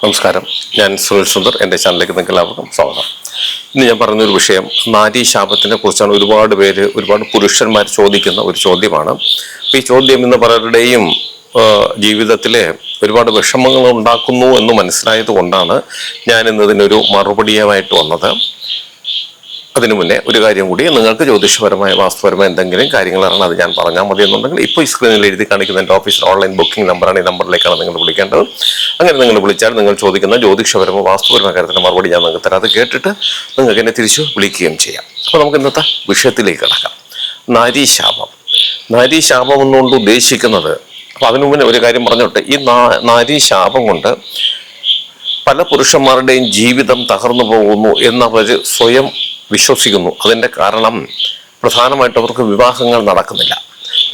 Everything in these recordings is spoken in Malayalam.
നമസ്കാരം. ഞാൻ സുനിൽ സുന്ദർ. എന്റെ ചാനലിലേക്ക് നിങ്ങൾക്ക് എല്ലാവർക്കും സ്വാഗതം. ഇന്ന് ഞാൻ പറഞ്ഞൊരു വിഷയം നാരി ശാപത്തിനെ കുറിച്ചാണ് ഒരുപാട് പേര് ഒരുപാട് പുരുഷന്മാർ ചോദിക്കുന്ന ഒരു ചോദ്യമാണ്. ഈ ചോദ്യം ഇന്ന് പലരുടെയും ജീവിതത്തിലെ ഒരുപാട് വിഷമങ്ങൾ ഉണ്ടാക്കുന്നു എന്ന് മനസ്സിലായത് കൊണ്ടാണ് ഞാൻ ഇന്ന് ഇതിനൊരു മറുപടിയുമായിട്ട് വന്നത്. അതിനു മുന്നേ ഒരു കാര്യം കൂടി നിങ്ങൾക്ക് ജ്യോതിഷപരമായ വാസ്തുപരമായ എന്തെങ്കിലും കാര്യങ്ങൾ അറിയണം അത് ഞാൻ പറഞ്ഞാൽ മതി എന്നുണ്ടെങ്കിൽ ഇപ്പോൾ ഈ സ്ക്രീനിൽ എഴുതി കാണിക്കുന്ന എന്റെ ഓഫീസിൽ ഓൺലൈൻ ബുക്കിംഗ് നമ്പറാണ് ഈ നമ്പറിലേക്കാണ് നിങ്ങൾ വിളിക്കേണ്ടത്. അങ്ങനെ നിങ്ങൾ വിളിച്ചാൽ നിങ്ങൾ ചോദിക്കുന്ന ജ്യോതിഷപരമോ വാസ്തുപരമായ കാര്യത്തിന് മറുപടി ഞാൻ നിങ്ങൾക്ക് തരാം. അത് കേട്ടിട്ട് നിങ്ങൾക്ക് എന്നെ തിരിച്ചു വിളിക്കുകയും ചെയ്യാം. അപ്പോൾ നമുക്ക് ഇന്നത്തെ വിഷയത്തിലേക്ക് കിടക്കാം. നാരീശാപം. നാരീശാപം എന്നുകൊണ്ട് ഉദ്ദേശിക്കുന്നത് അപ്പോൾ അതിനു മുന്നേ ഒരു കാര്യം പറഞ്ഞോട്ടെ. ഈ നാരീശാപം കൊണ്ട് പല പുരുഷന്മാരുടെയും ജീവിതം തകർന്നു പോകുന്നു എന്നവർ സ്വയം വിശ്വസിക്കുന്നു. അതിന്റെ കാരണം പ്രധാനമായിട്ട് അവർക്ക് വിവാഹങ്ങൾ നടക്കുന്നില്ല.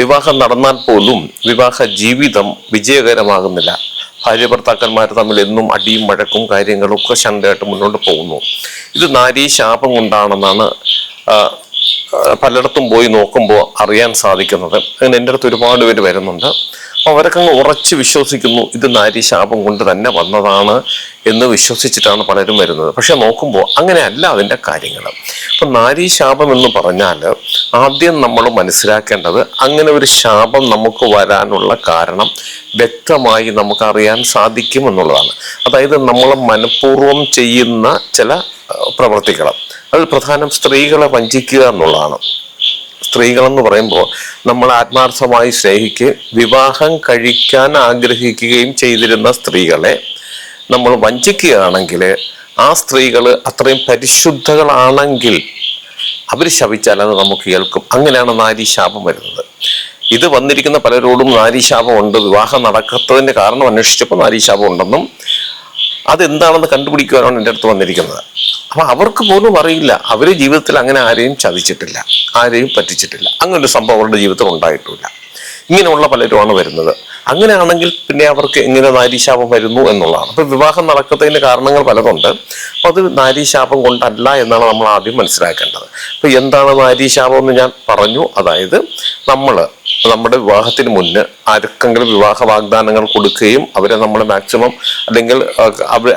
വിവാഹം നടന്നാൽ പോലും വിവാഹ ജീവിതം വിജയകരമാകുന്നില്ല. ഭാര്യ ഭർത്താക്കന്മാർ തമ്മിൽ എന്നും അടിയും വഴക്കും കാര്യങ്ങളും ഒക്കെ ശണ്ടയായിട്ട് മുന്നോട്ട് പോകുന്നു. ഇത് നാരീ ശാപം കൊണ്ടാണെന്നാണ് പലയിടത്തും പോയി നോക്കുമ്പോൾ അറിയാൻ സാധിക്കുന്നത്. അങ്ങനെ എന്റെ അടുത്ത് ഒരുപാട് പേര് വരുന്നുണ്ട്. അവരൊക്കെ അങ്ങ് ഉറച്ച് വിശ്വസിക്കുന്നു ഇത് നാരി ശാപം കൊണ്ട് തന്നെ വന്നതാണ് എന്ന് വിശ്വസിച്ചിട്ടാണ് പലരും വരുന്നത്. പക്ഷെ നോക്കുമ്പോൾ അങ്ങനെയല്ല അതിന്റെ കാര്യങ്ങൾ അപ്പം നാരി ശാപം എന്ന് പറഞ്ഞാൽ ആദ്യം നമ്മൾ മനസ്സിലാക്കേണ്ടത് അങ്ങനെ ഒരു ശാപം നമുക്ക് വരാനുള്ള കാരണം വ്യക്തമായി നമുക്കറിയാൻ സാധിക്കും എന്നുള്ളതാണ്. അതായത് നമ്മൾ മനഃപൂർവം ചെയ്യുന്ന ചില പ്രവർത്തികൾ അതിൽ പ്രധാനം സ്ത്രീകളെ വഞ്ചിക്കുക എന്നുള്ളതാണ്. സ്ത്രീകളെന്ന് പറയുമ്പോൾ നമ്മൾ ആത്മാർത്ഥമായി സ്നേഹിക്ക് വിവാഹം കഴിക്കാൻ ആഗ്രഹിക്കുകയും ചെയ്തിരുന്ന സ്ത്രീകളെ നമ്മൾ വഞ്ചിക്കുകയാണെങ്കിൽ ആ സ്ത്രീകൾ അത്രയും പരിശുദ്ധകളാണെങ്കിൽ അവർ ശപിച്ചാൽ അത് നമുക്ക് കേൾക്കും. അങ്ങനെയാണ് നാരി ശാപം വരുന്നത്. ഇത് വന്നിരിക്കുന്ന പലരോടും നാരി ശാപം ഉണ്ട് വിവാഹം നടക്കാത്തതിന്റെ കാരണം അന്വേഷിച്ചപ്പോൾ നാരീശാപം ഉണ്ടെന്നും അതെന്താണെന്ന് കണ്ടുപിടിക്കുവാനാണ് എന്റെ അടുത്ത് വന്നിരിക്കുന്നത്. അപ്പം അവർക്ക് പോലും അറിയില്ല. അവർ ജീവിതത്തിൽ അങ്ങനെ ആരെയും ചതിച്ചിട്ടില്ല. ആരെയും പറ്റിച്ചിട്ടില്ല. അങ്ങനെ ഒരു സംഭവം അവരുടെ ജീവിതത്തിൽ ഉണ്ടായിട്ടില്ല. ഇങ്ങനെയുള്ള പലരുമാണ് വരുന്നത്. അങ്ങനെയാണെങ്കിൽ പിന്നെ അവർക്ക് എങ്ങനെ നാരീശാപം വരുന്നു എന്നുള്ളതാണ്. അപ്പൊ വിവാഹം നടക്കുന്നതിന് കാരണങ്ങൾ പലതുണ്ട്. അപ്പൊ അത് നാരീശാപം കൊണ്ടല്ല എന്നാണ് നമ്മൾ ആദ്യം മനസ്സിലാക്കേണ്ടത്. അപ്പൊ എന്താണ് നാരീശാപം എന്ന് ഞാൻ പറഞ്ഞു. അതായത് നമ്മൾ നമ്മുടെ വിവാഹത്തിന് മുന്ന് ആർക്കെങ്കിലും വിവാഹ വാഗ്ദാനങ്ങൾ കൊടുക്കുകയും അവരെ നമ്മൾ മാക്സിമം അല്ലെങ്കിൽ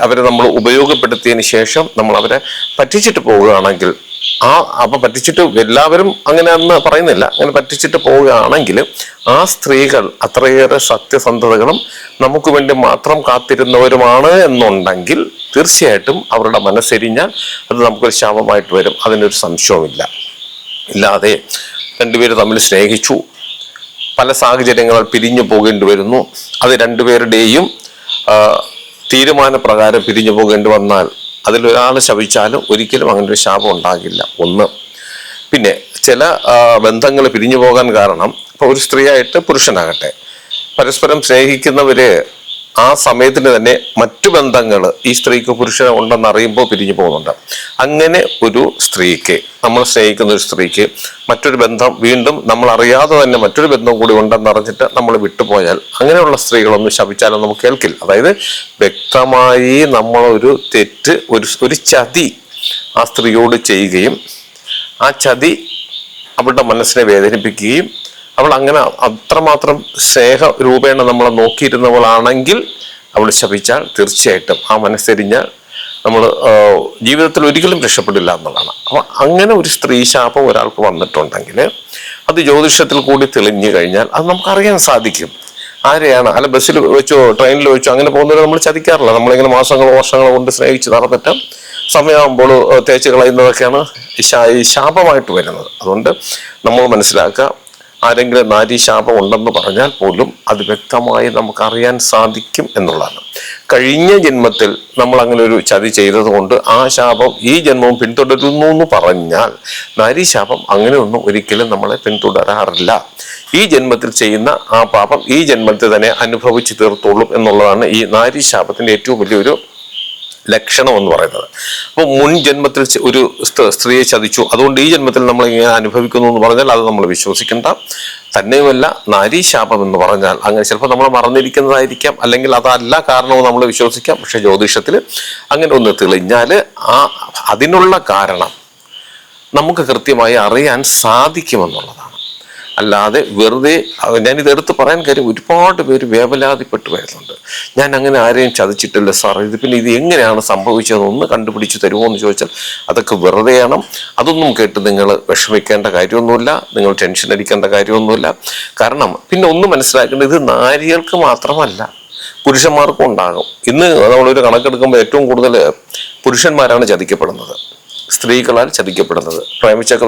അവരെ നമ്മൾ ഉപയോഗപ്പെടുത്തിയതിന് ശേഷം നമ്മൾ അവരെ പറ്റിച്ചിട്ട് പോവുകയാണെങ്കിൽ ആ അപ്പൊ പറ്റിച്ചിട്ട് എല്ലാവരും അങ്ങനെ അന്ന് പറയുന്നില്ല. അങ്ങനെ പറ്റിച്ചിട്ട് പോവുകയാണെങ്കിൽ ആ സ്ത്രീകൾ അത്രയേറെ സത്യസന്ധതകളും നമുക്ക് വേണ്ടി മാത്രം കാത്തിരുന്നവരുമാണ് എന്നുണ്ടെങ്കിൽ തീർച്ചയായിട്ടും അവരുടെ മനസ്സെരിഞ്ഞാൽ അത് നമുക്കൊരു ശാപമായിട്ട് വരും. അതിനൊരു സംശയവുമില്ല. ഇല്ലാതെ രണ്ടുപേര് തമ്മിൽ സ്നേഹിച്ചു. പല സാഹചര്യങ്ങളിൽ പിരിഞ്ഞു പോകേണ്ടി വരുന്നു. അത് രണ്ടുപേരുടെയും തീരുമാനപ്രകാരം പിരിഞ്ഞു പോകേണ്ടി വന്നാൽ അതിലൊരാൾ ശപിച്ചാലും ഒരിക്കലും അങ്ങനെ ഒരു ശാപം ഉണ്ടാകില്ല. ഒന്ന്. പിന്നെ ചില ബന്ധങ്ങൾ പിരിഞ്ഞു പോകാൻ കാരണം ഇപ്പൊ ഒരു സ്ത്രീയായിട്ട് പുരുഷനാകട്ടെ. പരസ്പരം സ്നേഹിക്കുന്നവര് ആ സമയത്തിന് തന്നെ മറ്റു ബന്ധങ്ങൾ ഈ സ്ത്രീക്ക് പുരുഷന് ഉണ്ടെന്ന് അറിയുമ്പോൾ പിരിഞ്ഞു പോകുന്നുണ്ട്. അങ്ങനെ ഒരു സ്ത്രീക്ക് നമ്മൾ സ്നേഹിക്കുന്ന ഒരു സ്ത്രീക്ക് മറ്റൊരു ബന്ധം വീണ്ടും നമ്മൾ അറിയാതെ തന്നെ മറ്റൊരു ബന്ധം കൂടി ഉണ്ടെന്ന് അറിഞ്ഞിട്ട് നമ്മൾ വിട്ടുപോയാൽ അങ്ങനെയുള്ള സ്ത്രീകളൊന്നും ശപിച്ചാലും നമുക്ക് കേൾക്കില്ല. അതായത് വ്യക്തമായി നമ്മളൊരു തെറ്റ് ഒരു ഒരു ചതി ആ സ്ത്രീയോട് ചെയ്യുകയും ആ ചതി അവരുടെ മനസ്സിനെ വേദനിപ്പിക്കുകയും അവൾ അങ്ങനെ അത്രമാത്രം സ്നേഹ രൂപേണ നമ്മളെ നോക്കിയിരുന്നവളാണെങ്കിൽ അവൾ ശപിച്ചാൽ തീർച്ചയായിട്ടും ആ മനസ്സെരിഞ്ഞാൽ നമ്മൾ ജീവിതത്തിൽ ഒരിക്കലും രക്ഷപ്പെടില്ല എന്നുള്ളതാണ്. അപ്പൊ അങ്ങനെ ഒരു സ്ത്രീ ശാപം ഒരാൾക്ക് വന്നിട്ടുണ്ടെങ്കിൽ അത് ജ്യോതിഷത്തിൽ കൂടി തെളിഞ്ഞു കഴിഞ്ഞാൽ അത് നമുക്കറിയാൻ സാധിക്കും. ആരെയാണ്? അല്ല ബസ്സിൽ വെച്ചോ ട്രെയിനിൽ വെച്ചോ അങ്ങനെ പോകുന്നവരെ നമ്മൾ ചതിക്കാറില്ല. നമ്മളിങ്ങനെ മാസങ്ങളോ വർഷങ്ങളോ കൊണ്ട് സ്നേഹിച്ച് നടന്നിട്ട് സമയമാകുമ്പോൾ തേച്ച് കളയുന്നതൊക്കെയാണ് ശാപമായിട്ട് വരുന്നത്. അതുകൊണ്ട് നമ്മൾ മനസ്സിലാക്കുക ആരെങ്കിലും നാരി ശാപം ഉണ്ടെന്ന് പറഞ്ഞാൽ പോലും അത് വ്യക്തമായി നമുക്കറിയാൻ സാധിക്കും എന്നുള്ളതാണ്. കഴിഞ്ഞ ജന്മത്തിൽ നമ്മൾ അങ്ങനെ ഒരു ചതി ചെയ്തതുകൊണ്ട് ആ ശാപം ഈ ജന്മവും പിന്തുടരുന്നു എന്ന് പറഞ്ഞാൽ നാരി ശാപം അങ്ങനെയൊന്നും ഒരിക്കലും നമ്മളെ പിന്തുടരാറില്ല. ഈ ജന്മത്തിൽ ചെയ്യുന്ന ആ പാപം ഈ ജന്മത്തിൽ തന്നെ അനുഭവിച്ചു തീർത്തോളും എന്നുള്ളതാണ് ഈ നാരി ശാപത്തിന്റെ ഏറ്റവും വലിയൊരു ലക്ഷണം എന്ന് പറയുന്നത്. അപ്പോൾ മുൻ ജന്മത്തിൽ ഒരു സ്ത- സ്ത്രീയെ ചതിച്ചു. അതുകൊണ്ട് ഈ ജന്മത്തിൽ നമ്മൾ ഇങ്ങനെ അനുഭവിക്കുന്നു എന്ന് പറഞ്ഞാൽ അത് നമ്മൾ വിശ്വസിക്കേണ്ട. തന്നെയുമല്ല നാരീശാപം എന്ന് പറഞ്ഞാൽ അങ്ങനെ ചിലപ്പോൾ നമ്മൾ മറന്നിരിക്കുന്നതായിരിക്കാം. അല്ലെങ്കിൽ അതല്ല കാരണവും നമ്മൾ വിശ്വസിക്കാം. പക്ഷെ ജ്യോതിഷത്തിൽ അങ്ങനെ ഒന്ന് തെളിഞ്ഞാൽ ആ അതിനുള്ള കാരണം നമുക്ക് കൃത്യമായി അറിയാൻ സാധിക്കുമെന്നുള്ളതാണ്. അല്ലാതെ വെറുതെ ഞാനിത് എടുത്ത് പറയാൻ കാര്യം ഒരുപാട് പേര് വേവലാതിപ്പെട്ട് വരുന്നുണ്ട് ഞാൻ അങ്ങനെ ആരെയും ചതിച്ചിട്ടില്ല സാർ ഇത് പിന്നെ ഇത് എങ്ങനെയാണ് സംഭവിച്ചതെന്ന് കണ്ടുപിടിച്ച് തരുമോ എന്ന് ചോദിച്ചാൽ അതൊക്കെ വെറുതെയാണ് അതൊന്നും കേട്ട് നിങ്ങൾ വിഷമിക്കേണ്ട കാര്യമൊന്നുമില്ല. നിങ്ങൾ ടെൻഷൻ അടിക്കേണ്ട കാര്യമൊന്നുമില്ല. കാരണം പിന്നെ ഒന്ന് മനസ്സിലാക്കേണ്ടത് ഇത് നാരികൾക്ക് മാത്രമല്ല പുരുഷന്മാർക്കും ഉണ്ടാകും. ഇന്ന് നമ്മളൊരു കണക്കെടുക്കുമ്പോൾ ഏറ്റവും കൂടുതൽ പുരുഷന്മാരാണ് ചതിക്കപ്പെടുന്നത്. സ്ത്രീകളാൽ ചതിക്കപ്പെടുന്നത്. പ്രേമിച്ചൊക്കെ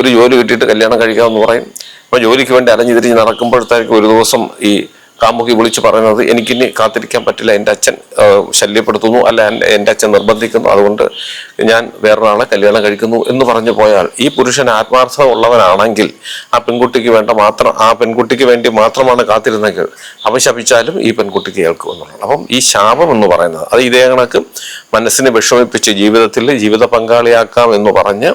ഒരു ജോലി കിട്ടിയിട്ട് കല്യാണം കഴിക്കാമെന്ന് പറയും. അപ്പോൾ ജോലിക്ക് വേണ്ടി അലഞ്ഞു തിരിഞ്ഞ് നടക്കുമ്പോഴത്തേക്ക് ഒരു ദിവസം ഈ കാമുകി വിളിച്ചു പറയുന്നത് എനിക്കിനി കാത്തിരിക്കാൻ പറ്റില്ല. എന്റെ അച്ഛൻ ശല്യപ്പെടുത്തുന്നു. അല്ല എന്റെ- അച്ഛൻ നിർബന്ധിക്കുന്നു. അതുകൊണ്ട് ഞാൻ വേറൊരാളെ കല്യാണം കഴിക്കുന്നു എന്ന് പറഞ്ഞു പോയാൽ ഈ പുരുഷൻ ആത്മാർത്ഥത ഉള്ളവനാണെങ്കിൽ ആ പെൺകുട്ടിക്ക് വേണ്ട മാത്രം ആ പെൺകുട്ടിക്ക് വേണ്ടി മാത്രമാണ് കാത്തിരുന്നെങ്കിൽ അവൻ ശപിച്ചാലും ഈ പെൺകുട്ടിക്ക് കേൾക്കും എന്നുള്ളത് അപ്പം ഈ ശാപം എന്ന് പറയുന്നത് അത് ഇതേ കണക്ക് മനസ്സിനെ വിഷമിപ്പിച്ച് ജീവിതത്തിൽ ജീവിത പങ്കാളിയാക്കാം എന്ന് പറഞ്ഞ്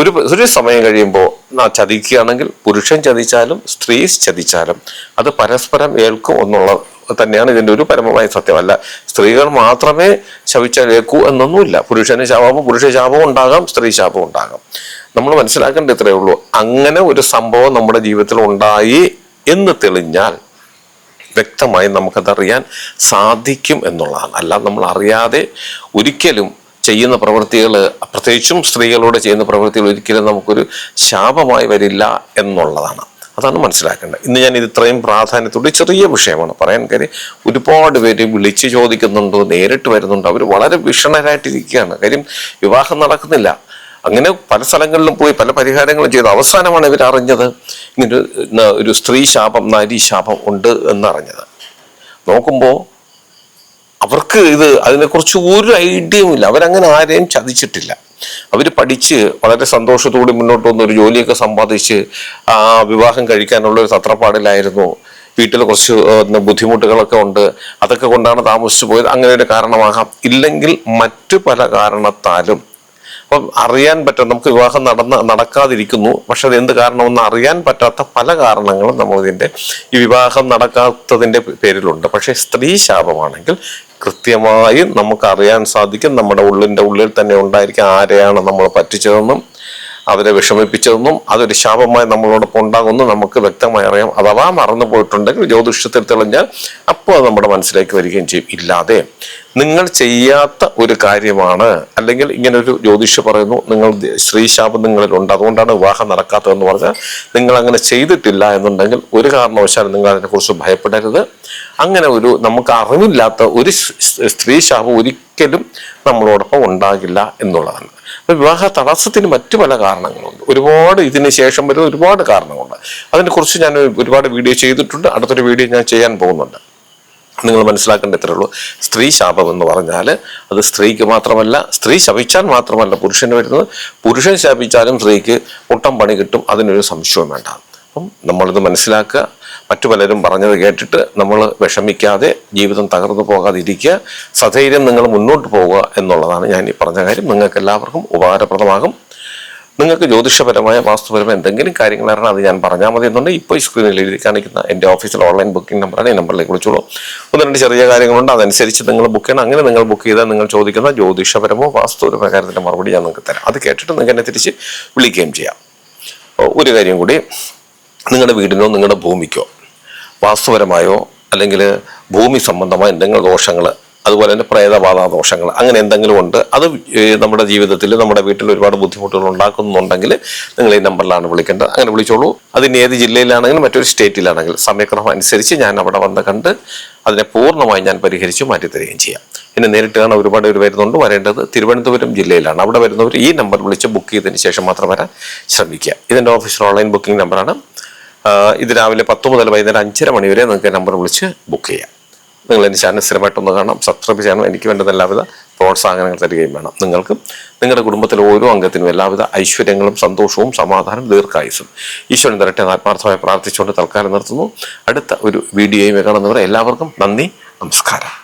ഒരു ഒരു സമയം കഴിയുമ്പോൾ ചതിക്കുകയാണെങ്കിൽ പുരുഷൻ ചതിച്ചാലും സ്ത്രീ ചതിച്ചാലും അത് പരസ്പരം ഏൽക്കും എന്നുള്ള തന്നെയാണ് ഇതിന്റെ ഒരു പരമമായ സത്യമല്ല. സ്ത്രീകൾ മാത്രമേ ശവിച്ചാൽ ഏൽക്കൂ എന്നൊന്നുമില്ല. പുരുഷന് ശാപം പുരുഷ ശാപവും ഉണ്ടാകാം സ്ത്രീ ശാപവും ഉണ്ടാകാം. നമ്മൾ മനസ്സിലാക്കേണ്ട ഇത്രയേ ഉള്ളൂ. അങ്ങനെ ഒരു സംഭവം നമ്മുടെ ജീവിതത്തിൽ ഉണ്ടായി എന്ന് തെളിഞ്ഞാൽ വ്യക്തമായി നമുക്കതറിയാൻ സാധിക്കും എന്നുള്ളതാണ്. അല്ലാതെ നമ്മൾ അറിയാതെ ഒരിക്കലും ചെയ്യുന്ന പ്രവൃത്തികൾ പ്രത്യേകിച്ചും സ്ത്രീകളോട് ചെയ്യുന്ന പ്രവൃത്തികൾ ഒരിക്കലും നമുക്കൊരു ശാപമായി വരില്ല എന്നുള്ളതാണ്. അതാണ് മനസ്സിലാക്കേണ്ടത്. ഇന്ന് ഞാൻ ഇത് ഇത്രയും പ്രാധാന്യത്തോടെ ചെറിയ വിഷയമാണ്. പറയാൻ കാര്യം ഒരുപാട് പേര് വിളിച്ച് ചോദിക്കുന്നുണ്ട് നേരിട്ട് വരുന്നുണ്ട് അവർ വളരെ ഭീഷണരായിട്ടിരിക്കുകയാണ് കാര്യം വിവാഹം നടക്കുന്നില്ല. അങ്ങനെ പല സ്ഥലങ്ങളിലും പോയി പല പരിഹാരങ്ങളും ചെയ്ത് അവസാനമാണ് ഇവർ അറിഞ്ഞത്. ഇങ്ങനെ ഒരു- സ്ത്രീ ശാപം നാരീ ശാപം ഉണ്ട് എന്നറിഞ്ഞത്. നോക്കുമ്പോൾ അവർക്ക് ഇത് അതിനെക്കുറിച്ച് ഒരു ഐഡിയയും ഇല്ല. അവരങ്ങനെ ആരെയും ചതിച്ചിട്ടില്ല. അവർ പഠിച്ച് വളരെ സന്തോഷത്തോടെ മുന്നോട്ട് വന്ന് ഒരു ജോലിയൊക്കെ സമ്പാദിച്ച് ആ വിവാഹം കഴിക്കാനുള്ള ഒരു തത്രപ്പാടിലായിരുന്നു. വീട്ടിൽ കുറച്ച് ബുദ്ധിമുട്ടുകളൊക്കെ ഉണ്ട്. അതൊക്കെ കൊണ്ടാണ് താമസിച്ചു പോയത്. അങ്ങനെ ഒരു കാരണമാകാം. ഇല്ലെങ്കിൽ മറ്റു പല കാരണത്താലും അപ്പം അറിയാൻ പറ്റും നമുക്ക് വിവാഹം നടന്ന നടക്കാതിരിക്കുന്നു. പക്ഷെ അത് എന്ത് കാരണമെന്ന് അറിയാൻ പറ്റാത്ത പല കാരണങ്ങളും നമ്മളിതിന്റെ ഈ വിവാഹം നടക്കാത്തതിന്റെ പേരിലുണ്ട്. പക്ഷേ സ്ത്രീ ശാപമാണെങ്കിൽ കൃത്യമായി നമുക്ക് അറിയാൻ സാധിക്കും. നമ്മുടെ ഉള്ളിന്റെ ഉള്ളിൽ തന്നെ ഉണ്ടായിരിക്കും ആരെയാണ് നമ്മൾ പറ്റിച്ചതെന്നും അവരെ വിഷമിപ്പിച്ചതെന്നും അതൊരു ശാപമായി നമ്മളോടൊപ്പം ഉണ്ടാകുമെന്നും നമുക്ക് വ്യക്തമായി അറിയാം. അഥവാ മറന്നു പോയിട്ടുണ്ടെങ്കിൽ ജ്യോതിഷത്തിൽ തെളിഞ്ഞാൽ അപ്പോൾ നമ്മുടെ മനസ്സിലേക്ക് വരികയും ചെയ്യും. ഇല്ലാതെ നിങ്ങൾ ചെയ്യാത്ത ഒരു കാര്യമാണ്. അല്ലെങ്കിൽ ഇങ്ങനെ ഒരു ജ്യോതിഷ പറയുന്നു നിങ്ങൾ സ്ത്രീശാപം നിങ്ങളിലുണ്ട് അതുകൊണ്ടാണ് വിവാഹം നടക്കാത്തതെന്ന് പറഞ്ഞാൽ നിങ്ങൾ അങ്ങനെ ചെയ്തിട്ടില്ല എന്നുണ്ടെങ്കിൽ ഒരു കാരണവശാലും നിങ്ങൾ അതിനെക്കുറിച്ച് ഭയപ്പെടരുത്. അങ്ങനെ ഒരു നമുക്ക് അറിവില്ലാത്ത ഒരു സ്ത്രീ ശാപം ഒരിക്കലും നമ്മളോടൊപ്പം ഉണ്ടാകില്ല എന്നുള്ളതാണ്. അപ്പൊ വിവാഹ തടസ്സത്തിന് മറ്റു പല കാരണങ്ങളുണ്ട്. ഒരുപാട് ഇതിന് ശേഷം വരുന്ന ഒരുപാട് കാരണങ്ങളുണ്ട്. അതിനെക്കുറിച്ച് ഞാൻ ഒരുപാട് വീഡിയോ ചെയ്തിട്ടുണ്ട്. അടുത്തൊരു വീഡിയോ ഞാൻ ചെയ്യാൻ പോകുന്നുണ്ട്. നിങ്ങൾ മനസ്സിലാക്കേണ്ട ഇത്രേ ഉള്ളൂ. സ്ത്രീ ശാപം എന്ന് പറഞ്ഞാൽ അത് സ്ത്രീക്ക് മാത്രമല്ല സ്ത്രീ ശപിച്ചാൽ മാത്രമല്ല പുരുഷന് വരുന്നത്. പുരുഷൻ ശപിച്ചാലും സ്ത്രീക്ക് ഒട്ടം പണി കിട്ടും. അതിനൊരു സംശയവും വേണ്ട. അപ്പം നമ്മളിത് മനസ്സിലാക്കുക. മറ്റു പലരും പറഞ്ഞത് കേട്ടിട്ട് നമ്മൾ വിഷമിക്കാതെ ജീവിതം തകർന്നു പോകാതിരിക്കുക സധൈര്യം നിങ്ങൾ മുന്നോട്ട് പോവുക എന്നുള്ളതാണ് ഞാൻ ഈ പറഞ്ഞ കാര്യം. നിങ്ങൾക്ക് എല്ലാവർക്കും ഉപകാരപ്രദമാകും. നിങ്ങൾക്ക് ജ്യോതിഷപരമായ വാസ്തുപരമായ എന്തെങ്കിലും കാര്യങ്ങൾ അറിയണം അത് ഞാൻ പറഞ്ഞാൽ മതി എന്നുണ്ടെങ്കിൽ ഇപ്പോൾ ഈ സ്ക്രീനിൽ എഴുതി കാണിക്കുന്ന എന്റെ ഓഫീസിൽ ഓൺലൈൻ ബുക്കിംഗ് നമ്പറാണ് ഈ നമ്പറിലേക്ക് വിളിച്ചോളൂ. ഒന്ന് രണ്ട് ചെറിയ കാര്യങ്ങളുണ്ട്. അതനുസരിച്ച് നിങ്ങൾ ബുക്ക് ചെയ്യണം. അങ്ങനെ നിങ്ങൾ ബുക്ക് ചെയ്താൽ നിങ്ങൾ ചോദിക്കുന്ന ജ്യോതിഷപരമോ വാസ്തുപരമോ കാര്യത്തിന്റെ മറുപടി ഞാൻ നിങ്ങൾക്ക് തരാം. അത് കേട്ടിട്ട് നിങ്ങൾക്ക് എന്നെ തിരിച്ച് വിളിക്കുകയും ചെയ്യാം. ഒരു കാര്യം കൂടി. നിങ്ങളുടെ വീടിനോ നിങ്ങളുടെ ഭൂമിക്കോ വാസ്തുപരമായോ അല്ലെങ്കിൽ ഭൂമി സംബന്ധമായ എന്തെങ്കിലും ദോഷങ്ങൾ അതുപോലെ തന്നെ പ്രേതബാധ ദോഷങ്ങൾ അങ്ങനെ എന്തെങ്കിലും ഉണ്ട് അത് നമ്മുടെ ജീവിതത്തിൽ നമ്മുടെ വീട്ടിൽ ഒരുപാട് ബുദ്ധിമുട്ടുകൾ ഉണ്ടാക്കുന്നുണ്ടെങ്കിൽ നിങ്ങൾ ഈ നമ്പറിലാണ് വിളിക്കേണ്ടത്. അങ്ങനെ വിളിച്ചോളൂ. അതിന് ഏത് ജില്ലയിലാണെങ്കിലും മറ്റൊരു സ്റ്റേറ്റിലാണെങ്കിലും സമയക്രമം അനുസരിച്ച് ഞാൻ അവിടെ വന്ന് കണ്ട് അതിനെ പൂർണമായി ഞാൻ പരിഹരിച്ച് മാറ്റിത്തരികയും ചെയ്യാം. പിന്നെ നേരിട്ട് കാണാൻ ഒരുപാട് പേര് വരുന്നുണ്ട്. വരേണ്ടത് തിരുവനന്തപുരം ജില്ലയിലാണ്. അവിടെ വരുന്നവർ ഈ നമ്പർ വിളിച്ച് ബുക്ക് ചെയ്തതിന് ശേഷം മാത്രം വരാൻ ശ്രമിക്കുക. ഇതിന്റെ ഓഫീസർ ഓൺലൈൻ ബുക്കിംഗ് നമ്പറാണ് ഇത് രാവിലെ പത്ത് മുതൽ വൈകുന്നേരം അഞ്ചര മണി വരെ നിങ്ങൾക്ക് നമ്പർ വിളിച്ച് ബുക്ക് ചെയ്യാം. നിങ്ങൾ എന്റെ ചാനൽ സ്ഥിരമായിട്ടൊന്ന് കാണാം സബ്സ്ക്രൈബ് ചെയ്യണം എനിക്ക് വേണ്ടുന്ന എല്ലാവിധ പ്രോത്സാഹനങ്ങൾ തരികയും വേണം. നിങ്ങൾക്കും നിങ്ങളുടെ കുടുംബത്തിലെ ഓരോ അംഗത്തിനും എല്ലാവിധ ഐശ്വര്യങ്ങളും സന്തോഷവും സമാധാനവും ദീർഘായുസും ഈശ്വരൻ തരട്ടെ ആത്മാർത്ഥമായി പ്രാർത്ഥിച്ചുകൊണ്ട് തൽക്കാലം നിർത്തുന്നു. അടുത്ത ഒരു വീഡിയോയും കാണുന്നവരെ എല്ലാവർക്കും നന്ദി നമസ്കാരം.